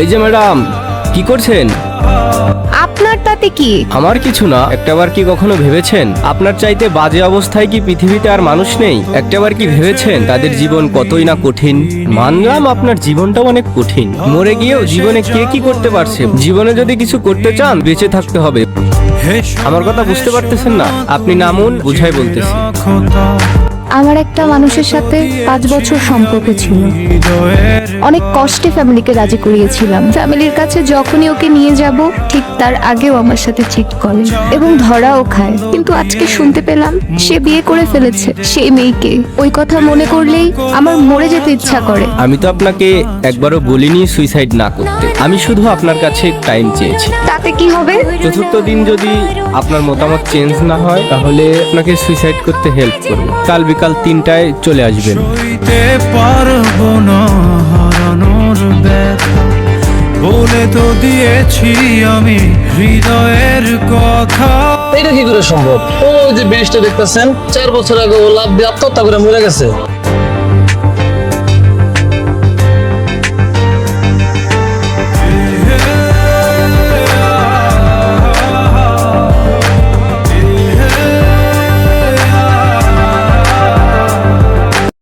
এই যে ম্যাডাম কি করছেন? আপনার তাতে কি? আমার কিছু না একটাবার কি কখনো ভেবেছেন? আপনার চাইতে বাজে অবস্থায় কি পৃথিবীতে আর মানুষ নেই? একটাবার কি ভেবেছেন তাদের জীবন কতই না কঠিন? মানলাম আপনার জীবনটাও অনেক কঠিন। মরে গিয়েও জীবনে কে কি করতে পারছে? জীবনে যদি কিছু করতে চান বেঁচে থাকতে হবে। আমার কথা বুঝতে পারতেছেন না? আপনি নামুন বুঝাই বলতেছি। আমার একটা মানুষের সাথে পাঁচ বছর সম্পর্ক ছিল। অনেক কষ্টে ফ্যামিলিকে রাজি করিয়েছিলাম। ফ্যামিলির কাছে যখনই ওকে নিয়ে যাব ঠিক তার আগেও আমার সাথে চিট করে এবং ধরাও খায়। কিন্তু আজকে শুনতে পেলাম সে বিয়ে করে ফেলেছে। সেই মেয়েকে। ওই কথা মনে করলেই আমার মরে যেতে ইচ্ছা করে। আমি তো আপনাকে একবারও বলিনি সুইসাইড না করতে। আমি শুধু আপনার কাছে টাইম চেয়েছি। তাতে কি হবে? চতুর্থ দিন যদি আপনার মতামত চেঞ্জ না হয় তাহলে আপনাকে সুইসাইড করতে হেল্প করব। কাল বিকাল তিনটায় চলে আসবেন। পারব না হারানোর ব্যথা। বলে তো দিয়েছি আমি হৃদয়ের কথা। এটা কি করে সম্ভব? ও যে ব্রিজটা দেখতেছেন চার বছর আগে ও লাভ দিয়ে আত্মহত্যা করে মরে গেছে।